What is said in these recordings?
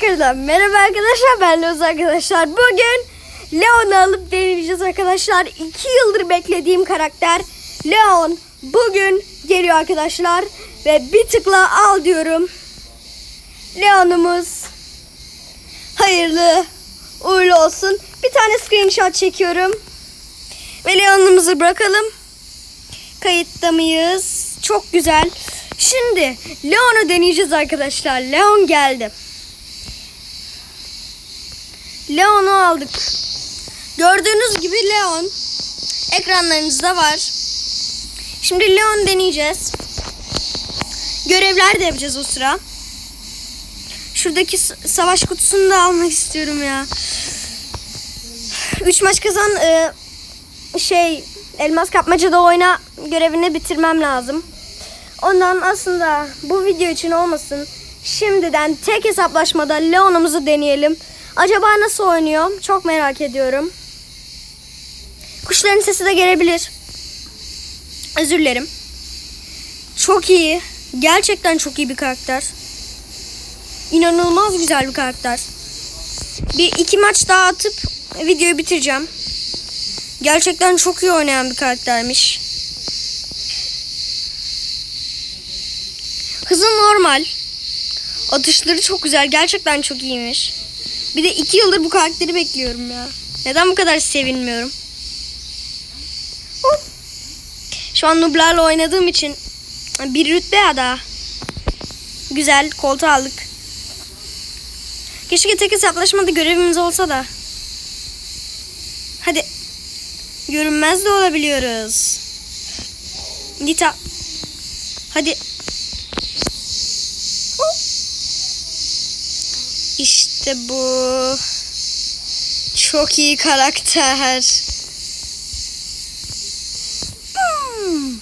Tekrardan merhaba arkadaşlar ben Loz arkadaşlar. Bugün Leon'u alıp deneyeceğiz arkadaşlar. 2 yıldır beklediğim karakter Leon bugün geliyor arkadaşlar. Ve bir tıkla al diyorum. Leon'umuz hayırlı uğurlu olsun. Bir tane screenshot çekiyorum. Ve Leon'umuzu bırakalım. Kayıtta mıyız? Çok güzel. Şimdi Leon'u deneyeceğiz arkadaşlar. Leon geldi. Leon'u aldık. Gördüğünüz gibi Leon ekranlarınızda var. Şimdi Leon deneyeceğiz. Görevler de yapacağız o sıra. Şuradaki savaş kutusunu da almak istiyorum ya. 3 maç kazan e, şey elmas kapmacada oyna görevini bitirmem lazım. Ondan aslında bu video için olmasın. Şimdiden tek hesaplaşmada Leon'umuzu deneyelim. Acaba nasıl oynuyor? Çok merak ediyorum. Kuşların sesi de gelebilir. Özür dilerim. Çok iyi. Gerçekten çok iyi bir karakter. İnanılmaz güzel bir karakter. Bir iki maç daha atıp videoyu bitireceğim. Gerçekten çok iyi oynayan bir karaktermiş. Hızı normal. Atışları çok güzel. Gerçekten çok iyiymiş. Bir de iki yıldır bu karakteri bekliyorum ya. Neden bu kadar sevinmiyorum? Hop. Şu an Nublarla oynadığım için bir rütbe ya da. Güzel koltuğu aldık. Keşke tek hesaplaşmada görevimiz olsa da. Hadi. Görünmez de olabiliyoruz. Nita. Hadi. Hop. İşte bu. Çok iyi karakter. Hmm.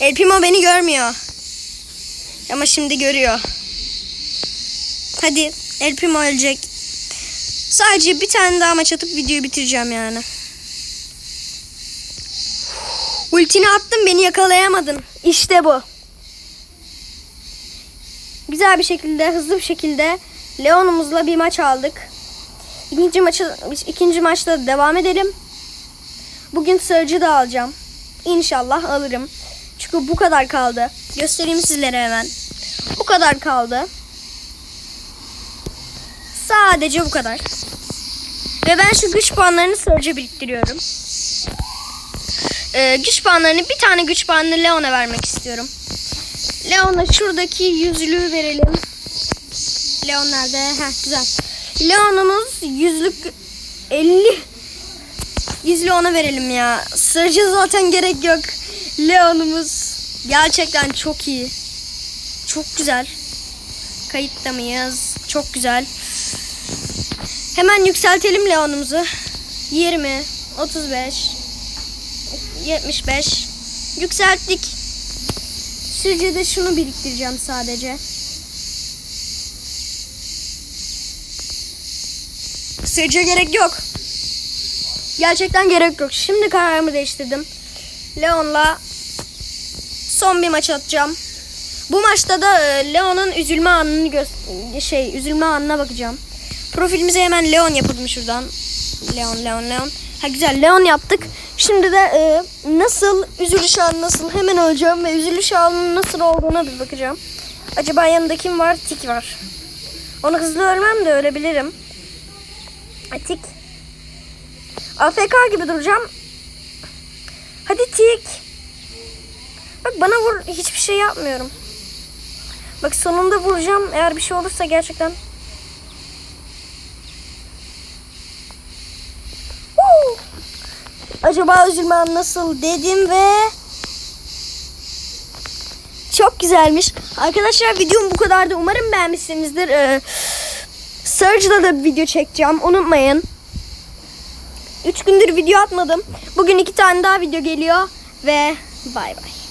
El Primo beni görmüyor. Ama şimdi görüyor. Hadi El Primo ölecek. Sadece bir tane daha maç atıp videoyu bitireceğim yani. Ultini attım beni yakalayamadın. İşte bu. Güzel bir şekilde, hızlı bir şekilde Leon'umuzla bir maç aldık. İkinci maçı ikinci maçta da devam edelim. Bugün Surge'ı da alacağım. İnşallah alırım. Çünkü bu kadar kaldı. Göstereyim sizlere hemen. Bu kadar kaldı. Sadece bu kadar. Ve ben şu güç puanlarını Surge'e biriktiriyorum. Ee, güç puanlarını bir tane güç puanını Leon'a vermek istiyorum. Leon'a şuradaki yüzlüğü verelim. Leon nerede? Heh, güzel. Leon'umuz yüzlük 50 yüzlü ona verelim ya. Sırcı zaten gerek yok. Leon'umuz gerçekten çok iyi. Çok güzel. Kayıtta mıyız? Çok güzel. Hemen yükseltelim Leon'umuzu. 20, 35, 75. Yükselttik. Sürücüde şunu biriktireceğim sadece. Sürücüye gerek yok. Gerçekten gerek yok. Şimdi kararımı değiştirdim. Leon'la son bir maç atacağım. Bu maçta da e, Leon'un üzülme anını şey üzülme anına bakacağım. Profilimize hemen Leon yapalım şuradan. Leon, Leon, Leon. Ha güzel Leon yaptık. Şimdi de e, nasıl üzülüş anı nasıl hemen öleceğim ve üzülüş anının nasıl olduğuna bir bakacağım. Acaba yanında kim var? Tik var. Onu hızlı ölmem de ölebilirim. Tik. AFK gibi duracağım. Hadi Tik. Bak bana vur. Hiçbir şey yapmıyorum. Bak sonunda vuracağım. Eğer bir şey olursa gerçekten. Woo! Acaba üzülmem nasıl dedim ve çok güzelmiş. Arkadaşlar videom bu kadardı. Umarım beğenmişsinizdir. Ee, Surge'da da video çekeceğim. Unutmayın. 3 gündür video atmadım. Bugün iki tane daha video geliyor ve bay bay.